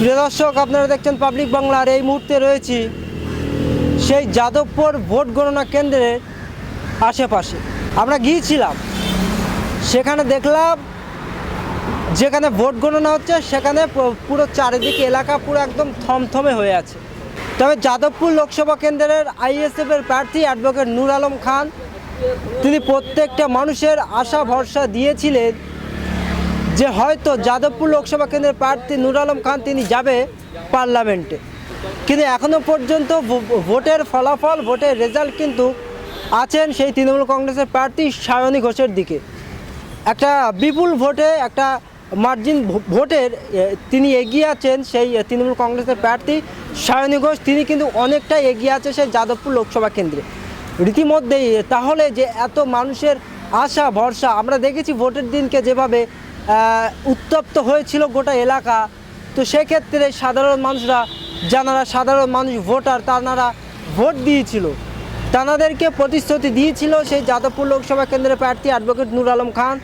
প্রিয় দর্শক, আপনারা দেখছেন পাবলিক বাংলার এই মুহূর্তে রয়েছি সেই যাদবপুর ভোট গণনা কেন্দ্রের আশেপাশে। আমরা গিয়েছিলাম, সেখানে দেখলাম যেখানে ভোট গণনা হচ্ছে, সেখানে পুরো চারিদিকে এলাকা পুরো একদম থমথমে হয়ে আছে। তবে যাদবপুর লোকসভা কেন্দ্রের আইএসএফ এর প্রার্থী অ্যাডভোকেট নূর আলম খান, তিনি প্রত্যেকটা মানুষের আশা ভরসা দিয়েছিলেন যে হয়তো যাদবপুর লোকসভা কেন্দ্রের প্রার্থী নুর আলম খান তিনি যাবে পার্লামেন্টে। কিন্তু এখনও পর্যন্ত ভোটের ফলাফল, ভোটের রেজাল্ট কিন্তু আছেন সেই তৃণমূল কংগ্রেসের প্রার্থী সায়নী ঘোষের দিকে। একটা বিপুল ভোটে, একটা মার্জিন ভোটের তিনি এগিয়ে আছেন সেই তৃণমূল কংগ্রেসের প্রার্থী সায়নী ঘোষ। তিনি কিন্তু অনেকটাই এগিয়ে আছে সেই যাদবপুর লোকসভা কেন্দ্রে। রীতিমধ্যেই তাহলে যে এত মানুষের আশা, ভরসা, আমরা দেখেছি ভোটের দিনকে যেভাবে উত্তপ্ত হয়েছিল গোটা এলাকা। তো সেক্ষেত্রে সাধারণ মানুষরা যারা সাধারণ মানুষ, ভোটার তারা ভোট দিয়েছিল। তানাদেরকে প্রতিশ্রুতি দিয়েছিল সেই যাদবপুর লোকসভা কেন্দ্রের প্রার্থী অ্যাডভোকেট নুর আলম খান।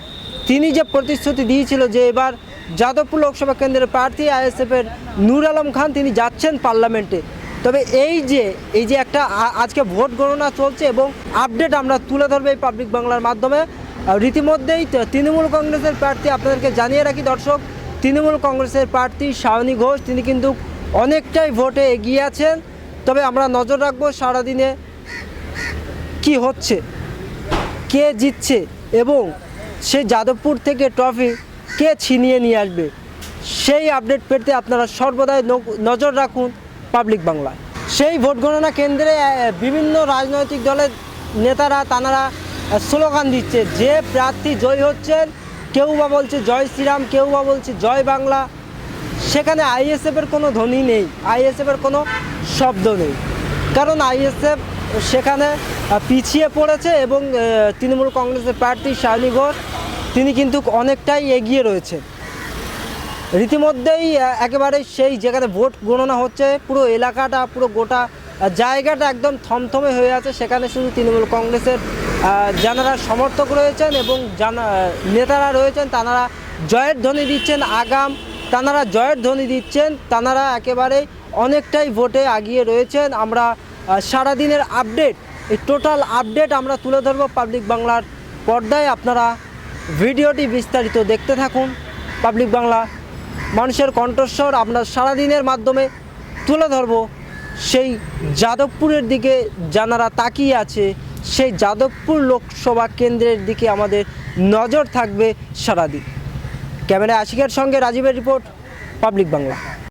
তিনি যে প্রতিশ্রুতি দিয়েছিল যে এবার যাদবপুর লোকসভা কেন্দ্রের প্রার্থী আইএসএফের নুর আলম খান, তিনি যাচ্ছেন পার্লামেন্টে। তবে এই যে এই যে একটা আজকে ভোট গণনা চলছে এবং আপডেট আমরা তুলে ধরবো এই পাবলিক বাংলার মাধ্যমে। রীতিমধ্যেই তৃণমূল কংগ্রেসের প্রার্থী আপনাদেরকে জানিয়ে রাখি, দর্শক, তৃণমূল কংগ্রেসের প্রার্থী শাওনী ঘোষ, তিনি কিন্তু অনেকটাই ভোটে এগিয়ে আছেন। তবে আমরা নজর রাখব সারাদিনে কি হচ্ছে, কে জিতছে এবং সে যাদবপুর থেকে ট্রফি কে ছিনিয়ে নিয়ে আসবে, সেই আপডেট পেতে আপনারা সর্বদাই নজর রাখুন পাবলিক বাংলায়। সেই ভোট গণনা কেন্দ্রে বিভিন্ন রাজনৈতিক দলের নেতারা, তানারা স্লোগান দিচ্ছে, যে প্রার্থী জয় হচ্ছেন, কেউ বা বলছে জয় শ্রীরাম, কেউ বা বলছে জয় বাংলা। সেখানে আইএসএফের কোনো ধ্বনি নেই আইএসএফের কোনো শব্দ নেই। কারণ আইএসএফ সেখানে পিছিয়ে পড়েছে এবং তৃণমূল কংগ্রেসের প্রার্থী শালিনী ঘোষ, তিনি কিন্তু অনেকটাই এগিয়ে রয়েছে। রীতিমধ্যেই একেবারে সেই যেখানে ভোট গণনা হচ্ছে, পুরো এলাকাটা, পুরো গোটা জায়গাটা একদম থমথমে হয়ে আছে। সেখানে শুধু তৃণমূল কংগ্রেসের যারা সমর্থক রয়েছেন এবং জানা, নেতারা রয়েছেন তারা জয়ের ধ্বনি দিচ্ছেন, আগাম, তানারা জয়ের ধ্বনি দিচ্ছেন, তানারা একেবারে অনেকটাই ভোটে আগিয়ে রয়েছেন। আমরা সারাদিনের আপডেট, এই টোটাল আপডেট আমরা তুলে ধরবো পাবলিক বাংলার পর্দায়। আপনারা ভিডিওটি বিস্তারিত দেখতে থাকুন। পাবলিক বাংলা মানুষের কণ্ঠস্বর আমরা সারাদিনের মাধ্যমে তুলে ধরবো। সেই যাদবপুরের দিকে যারা তাকিয়ে আছে। সেই যাদবপুর লোকসভা কেন্দ্রের দিকে আমাদের নজর থাকবে সারাদিন। ক্যামেরা আশিকের সঙ্গে রাজীবের রিপোর্ট, পাবলিক বাংলা।